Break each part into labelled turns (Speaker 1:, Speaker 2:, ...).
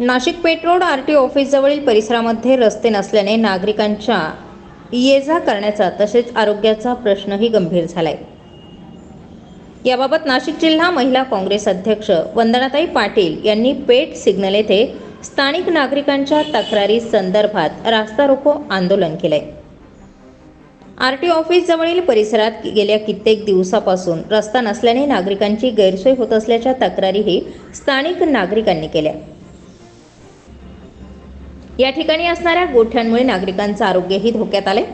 Speaker 1: Nashik petrol R T ऑफिसजवळील परिसरामध्ये रस्ते नसल्याने नागरिकांच्या ये जा करण्याचा तसेच आरोग्याचा प्रश्नही गंभीर झालाय. याबाबत नाशिक जिल्हा महिला काँग्रेस अध्यक्ष वंदनाताई पाटील यांनी पेट सिग्नल येथे स्थानिक नागरिकांच्या तक्रारी संदर्भात रास्ता रोको आंदोलन केलंय. आर टी ऑफिस जवळील परिसरात गेल्या कित्येक दिवसापासून रस्ता नसल्याने नागरिकांची गैरसोय होत असल्याच्या तक्रारीही स्थानिक नागरिकांनी केल्या. या ठिकाणी असणाऱ्या गोठ्यांमुळे नागरिकांचं आरोग्यही धोक्यात आले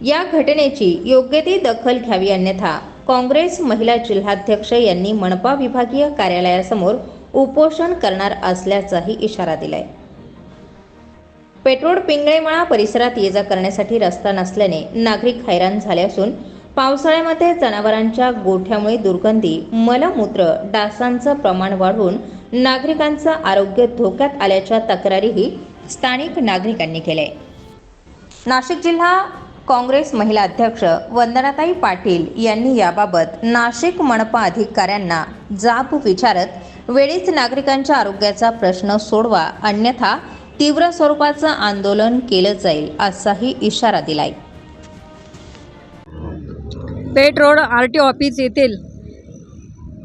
Speaker 1: या घटनेची योग्य ती दखल घ्यावी अन्यथा काँग्रेस महिला जिल्हाध्यक्ष यांनी मनपा विभागीय कार्यालयासमोर उपोषण करणार असल्याचाही इशारा दिलाय. पेट्रोल पिंगळेमळा परिसरात ये जा करण्यासाठी रस्ता नसल्याने नागरिक हैराण झाले असून पावसाळ्यामध्ये जनावरांच्या गोठ्यामुळे दुर्गंधी मलमूत्र डासांचं प्रमाण वाढून नागरिकांचं आरोग्य धोक्यात आल्याच्या तक्रारीही स्थानिक नागरिकांनी केल्या नाशिक जिल्हा काँग्रेस महिला अध्यक्ष वंदनाताई पाटील यांनी याबाबत नाशिक मनपा अधिकाऱ्यांना जाब विचारत वेळीच नागरिकांच्या आरोग्याचा प्रश्न सोडवा अन्यथा तीव्र स्वरूपाचं आंदोलन केलं जाईल असाही इशारा दिलाय.
Speaker 2: Peth road R T office येथील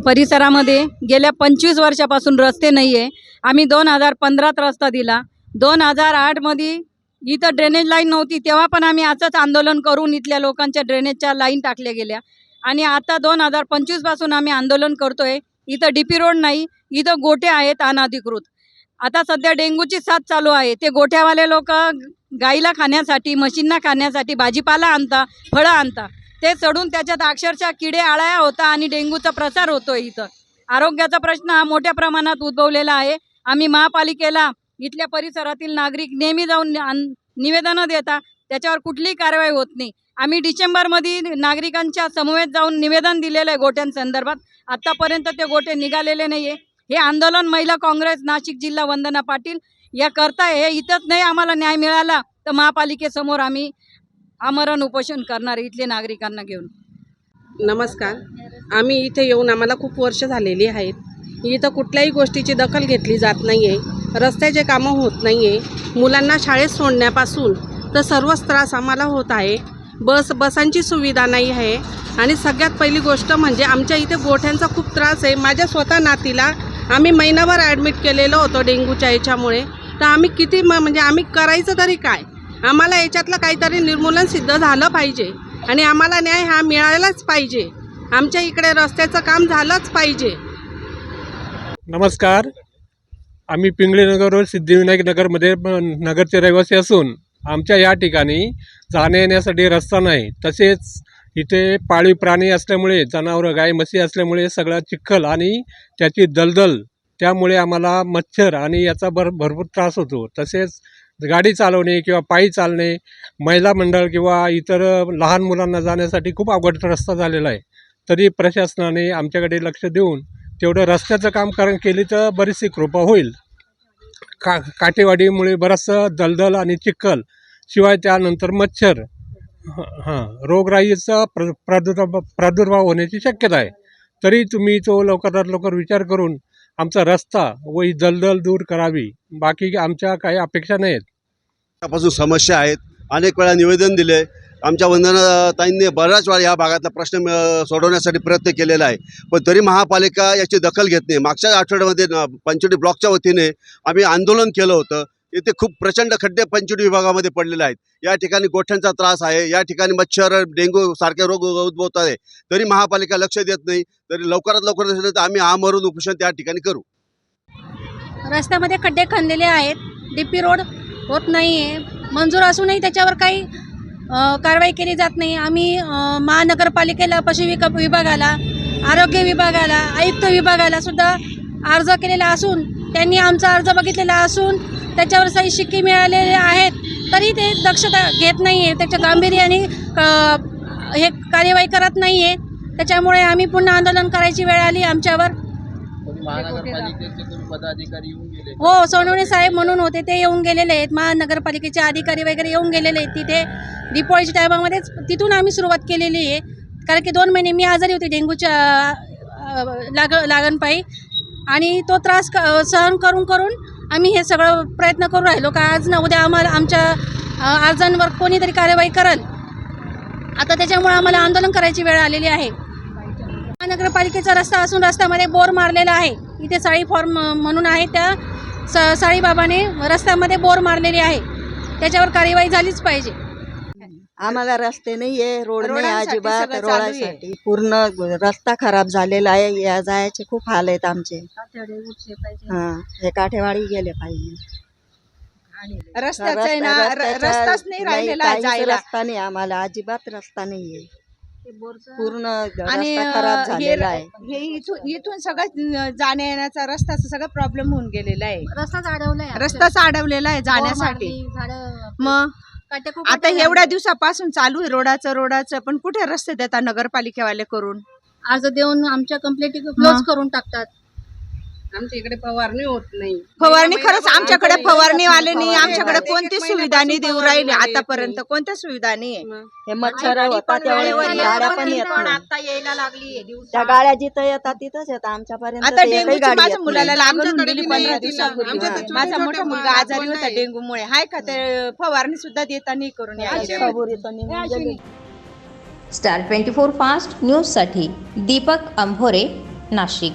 Speaker 2: परिसरामध्ये गेल्या पंचवीस वर्षापासून रस्ते नाही आहे आम्ही दोन हजार पंधरात रस्ता दिला. दोन हजार आठमध्ये इथं ड्रेनेज लाईन नव्हती तेव्हा पण आम्ही असंच आंदोलन करून इथल्या लोकांच्या ड्रेनेजच्या लाईन टाकल्या गेल्या. आणि आता दोन हजार पंचवीसपासून आम्ही आंदोलन करतोय. इथं डी पी रोड नाही इथं गोठे आहेत अनधिकृत. आता सध्या डेंग्यूची साथ चालू आहे. ते गोठ्यावाले लोक गाईला खाण्यासाठी म्हशींना खाण्यासाठी भाजीपाला आणता फळं आणता. ते चढून त्याच्यात अक्षरशः किडे आळ्या होता आणि डेंग्यूचा प्रसार होतो इथं. आरोग्याचा प्रश्न हा मोठ्या प्रमाणात उद्भवलेला आहे. आम्ही महापालिकेला इथल्या परिसरातील नागरिक नेहमी जाऊन निवेदनं देता त्याच्यावर कुठलीही कारवाई होत नाही. आम्ही डिसेंबरमध्ये नागरिकांच्या समवेत जाऊन निवेदन दिलेलं आहे गोट्यांसंदर्भात. आत्तापर्यंत ते गोटे निघालेले नाही आहे हे आंदोलन महिला काँग्रेस नाशिक जिल्हा वंदना पाटील या करताय हे इथंच नाही आम्हाला न्याय मिळाला तर महापालिकेसमोर आम्ही आमरण उपोषण करणार इथले नागरिकांना घेऊन.
Speaker 3: नमस्कार. आम्ही इथे येऊन आम्हाला खूप वर्ष झालेली आहेत. इथं कुठल्याही गोष्टीची दखल घेतली जात नाही आहे रस्त्याचे कामं होत नाही आहे मुलांना शाळेत सोडण्यापासून तर सर्वच त्रास आम्हाला होत आहे. बस बसांची सुविधा नाही आहे. आणि सगळ्यात पहिली गोष्ट म्हणजे आमच्या इथे गोठ्यांचा खूप त्रास आहे. माझ्या स्वतः नातीला आम्ही महिनाभर ॲडमिट केलेलो होतो डेंग्यूच्या याच्यामुळे. तर आम्ही किती म म्हणजे आम्ही करायचं तरी काय? आम्हाला याच्यातलं काहीतरी निर्मूलन सिद्ध झालं पाहिजे. आणि आम्हाला न्याय हा मिळायलाच पाहिजे. आमच्या इकडे रस्त्याचं काम झालंच पाहिजे.
Speaker 4: नमस्कार. आम्ही पिंगळी सिद्धिविनायक नगरमध्ये नगरचे रहिवासी असून आमच्या या ठिकाणी जाण्या येण्यासाठी रस्ता नाही. तसेच इथे पाळीव प्राणी असल्यामुळे जनावरं गाय म्हशी असल्यामुळे सगळा चिखल आणि त्याची दलदल. त्यामुळे आम्हाला मच्छर आणि याचा भर भरपूर त्रास होतो. तसेच गाडी चालवणे किंवा पायी चालणे महिला मंडळ किंवा इतर लहान मुलांना जाण्यासाठी खूप अवघड रस्ता झालेला आहे. तरी प्रशासनाने आमच्याकडे लक्ष देऊन तेवढं रस्त्याचं काम कारण केली तर बरीचशी कृपा होईल. का काटेवाडीमुळे बरंचसं दलदल आणि चिखल शिवाय त्यानंतर मच्छर हां रोगराईचा प्र प्रादुर्भाव प्रादुर्भाव होण्याची शक्यता आहे. तरी तुम्ही तो लवकरात लवकर विचार करून आमचा रस्ता व ही दलदल दूर करावी. बाकी आमच्या काही अपेक्षा नाहीत.
Speaker 5: त्यापासून समस्या आहेत. अनेक वेळा निवेदन दिले. आमच्या वंदनाताईंनी बऱ्याच वेळा या भागातला प्रश्न सोडवण्यासाठी प्रयत्न केलेला आहे. पण तरी महापालिका याची दखल घेत नाही. मागच्या आठवड्यामध्ये पंचवटी ब्लॉकच्या वतीने आम्ही आंदोलन केलं होतं. इथे खूप प्रचंड खड्डे पंचवटी विभागामध्ये पडलेले आहेत. या ठिकाणी गोठ्यांचा त्रास आहे. या ठिकाणी मच्छर डेंग्यू सारखे रोग उद्भवत आहे. तरी महापालिका लक्ष देत नाही. तरी लवकरात लवकर नसेल तर आम्ही आमरून उपोषण त्या ठिकाणी करू.
Speaker 6: रस्त्यामध्ये खड्डे खणलेले आहेत. डी पी रोड होत नाही आहे मंजूर असूनही त्याच्यावर काही कारवाई केली जात नाही. आम्ही महानगरपालिकेला पशुविक विभागाला आरोग्य विभागाला आयुक्त विभागाला सुद्धा अर्ज केलेला असून त्यांनी आमचा अर्ज बघितलेला असून त्याच्यावर सही शिक्के मिळालेले आहेत. तरी ते दक्षता घेत नाही आहे त्याच्या गांभीर्याने हे कार्यवाही करत नाही आहे त्याच्यामुळे आम्ही पुन्हा आंदोलन करायची वेळ आली आमच्यावर. हो सोनवणे साहेब म्हणून होते ते येऊन गेलेले आहेत. महानगरपालिकेचे अधिकारी वगैरे येऊन गेलेले आहेत तिथे. दीपावळीच्या टायमामध्येच तिथून आम्ही सुरुवात केलेली आहे. कारण की दोन महिने मी आजारी होते डेंग्यूच्या लाग लागणपायी. आणि तो त्रास सहन करून करून आम्ही हे सगळं प्रयत्न करू राहिलो का आज ना उद्या आम्हाला आमच्या अर्जांवर कोणीतरी कार्यवाही करल. आता त्याच्यामुळे आम्हाला आंदोलन करायची वेळ आलेली आहे. महानगरपालिकेचा रस्ता असून रस्त्यामध्ये बोर मारलेला आहे. इथे साळी फॉर्म म्हणून आहे त्या स साळीबाबाने रस्त्यामध्ये बोर मारलेली आहे. त्याच्यावर कार्यवाही झालीच पाहिजे.
Speaker 7: आम्हाला रस्ते नाही आहे रोड नाही अजिबात. रोडासाठी. पूर्ण रस्ता खराब झालेला आहे या जायचे खूप हाल आहेत आमचे. हा हे काठेवाडी गेले पाहिजे.
Speaker 8: रस्त्याचं आहे ना र-
Speaker 7: रस्त्याच्या-
Speaker 8: रस्ताच नाही राहिलेला आहे
Speaker 7: काहीच
Speaker 8: जायला.
Speaker 7: रस्ता नाही आम्हाला अजिबात रस्ता नाहीये. पूर्ण
Speaker 8: आणि
Speaker 7: रस्ता खराब
Speaker 8: अं,
Speaker 7: झालेला
Speaker 8: हे
Speaker 7: आहे.
Speaker 8: हे इथून इथून सगळं जाण्या येण्याचा रस्ताचा सगळं प्रॉब्लेम होऊन गेलेला आहे.
Speaker 6: रस्ताच अडवलाय
Speaker 8: रस्ताच अडवलेला आहे जाण्यासाठी. मग? आता एवढ्या दिवसापासून चालू आहे रोडाचं रोडाचं. पण कुठे रस्ते देतात नगरपालिकेवाले करून?
Speaker 6: अर्ज देऊन आमच्या कंप्लेंट क्लोज करून टाकतात.
Speaker 8: आमच्या इकडे फवारणी होत नाही. फवारणी खरंच आमच्याकडे फवारणीवाले नाही. आमच्याकडे कोणती सुविधा नाही देऊ राहिली आतापर्यंत? कोणत्या सुविधा नाही
Speaker 7: हे मच्छर होतात तेवढे
Speaker 8: वेळेवर
Speaker 7: गाड्या
Speaker 8: येत
Speaker 7: पण येत
Speaker 8: पण
Speaker 7: नाही.
Speaker 8: आता यायला लागली
Speaker 7: त्या गाड्या जिथं येतात तिथंच येतात. आमच्यापर्यंत
Speaker 8: आता
Speaker 7: गाडी
Speaker 8: माझ्या मुलाला
Speaker 3: आमच्याकडे बी
Speaker 8: पंधरा
Speaker 3: येत
Speaker 8: दिवसापूर्वी
Speaker 3: आमच्या तर छोटे
Speaker 8: माझा
Speaker 3: छोटे
Speaker 8: मोठा मुलगा आजारी
Speaker 3: पण
Speaker 8: होता
Speaker 3: नाही.
Speaker 8: डेंग्यूमुळे हाय का ते फवारणी सुद्धा देता नाही करून.
Speaker 1: स्टार ट्वेंटी फोर फास्ट न्यूजसाठी दीपक अंभोरे नाशिक.